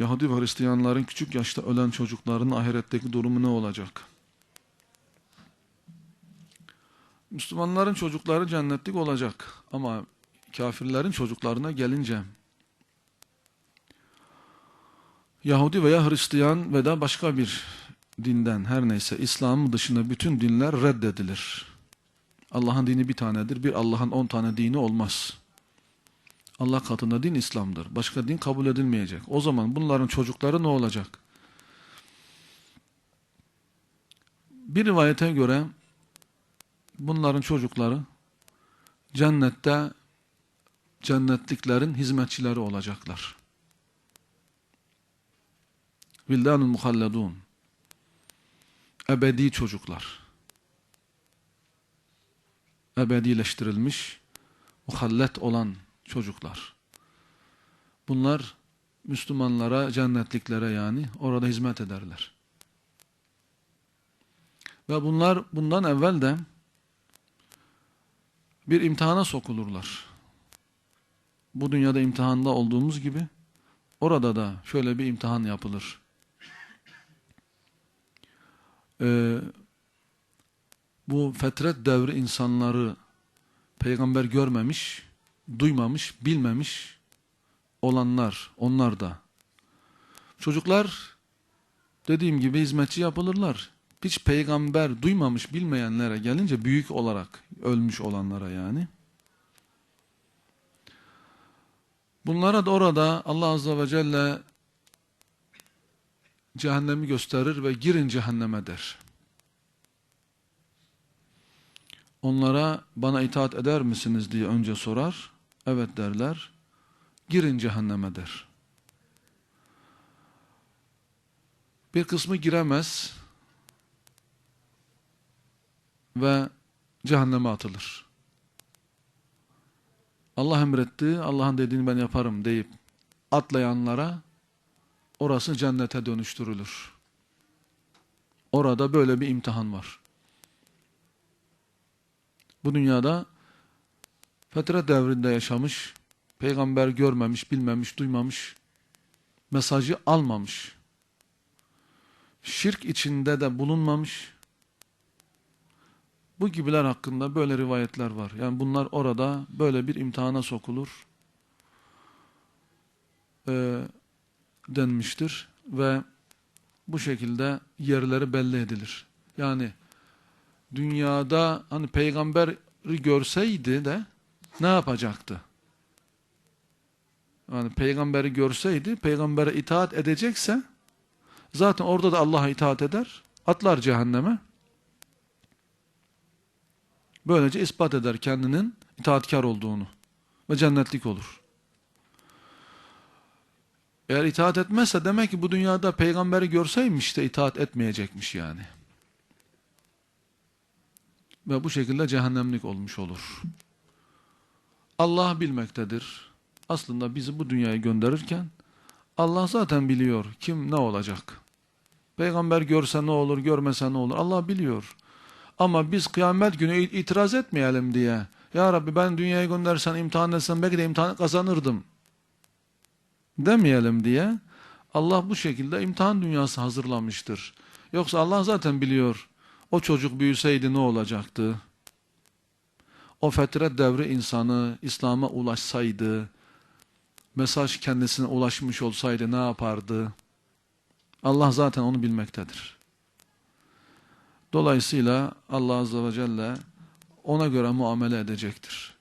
Yahudi ve Hristiyanların küçük yaşta ölen çocukların ahiretteki durumu ne olacak? Müslümanların çocukları cennetlik olacak ama kafirlerin çocuklarına gelince Yahudi veya Hristiyan veya başka bir dinden her neyse İslam'ın dışında bütün dinler reddedilir. Allah'ın dini bir tanedir. Bir Allah'ın on tane dini olmaz. Allah katında din İslam'dır. Başka din kabul edilmeyecek. O zaman bunların çocukları ne olacak? Bir rivayete göre bunların çocukları cennette cennetliklerin hizmetçileri olacaklar. Vildanul muhalledun. Ebedi çocuklar. Ebedileştirilmiş, muhallet olan çocuklar. Bunlar Müslümanlara, cennetliklere yani orada hizmet ederler. Ve bunlar bundan evvel de bir imtihana sokulurlar. Bu dünyada imtihanda olduğumuz gibi orada da şöyle bir imtihan yapılır. Ee, bu fetret devri insanları peygamber görmemiş, duymamış, bilmemiş olanlar, onlar da. Çocuklar dediğim gibi hizmetçi yapılırlar. Hiç peygamber duymamış, bilmeyenlere gelince büyük olarak ölmüş olanlara yani. Bunlara da orada Allah Azze ve Celle cehennemi gösterir ve girin cehenneme der. Onlara bana itaat eder misiniz diye önce sorar. Evet derler. Girin cehenneme der. Bir kısmı giremez ve cehenneme atılır. Allah emretti, Allah'ın dediğini ben yaparım deyip atlayanlara orası cennete dönüştürülür. Orada böyle bir imtihan var. Bu dünyada fetret devrinde yaşamış, peygamber görmemiş, bilmemiş, duymamış, mesajı almamış, şirk içinde de bulunmamış, bu gibiler hakkında böyle rivayetler var. Yani bunlar orada böyle bir imtihana sokulur e, denmiştir ve bu şekilde yerleri belli edilir. Yani dünyada hani peygamberi görseydi de ne yapacaktı? Yani peygamberi görseydi, peygambere itaat edecekse zaten orada da Allah'a itaat eder, atlar cehenneme. Böylece ispat eder kendinin itaatkar olduğunu ve cennetlik olur. Eğer itaat etmezse demek ki bu dünyada peygamberi görseymiş de itaat etmeyecekmiş yani. Ve bu şekilde cehennemlik olmuş olur. Allah bilmektedir. Aslında bizi bu dünyaya gönderirken Allah zaten biliyor kim ne olacak. Peygamber görse ne olur, görmese ne olur. Allah biliyor. Ama biz kıyamet günü itiraz etmeyelim diye. Ya Rabbi ben dünyaya göndersen imtihan etsem belki de imtihanı kazanırdım. Demeyelim diye. Allah bu şekilde imtihan dünyası hazırlamıştır. Yoksa Allah zaten biliyor. O çocuk büyüseydi ne olacaktı? O fetret devri insanı İslam'a ulaşsaydı, mesaj kendisine ulaşmış olsaydı ne yapardı? Allah zaten onu bilmektedir. Dolayısıyla Allah Azze ve Celle ona göre muamele edecektir.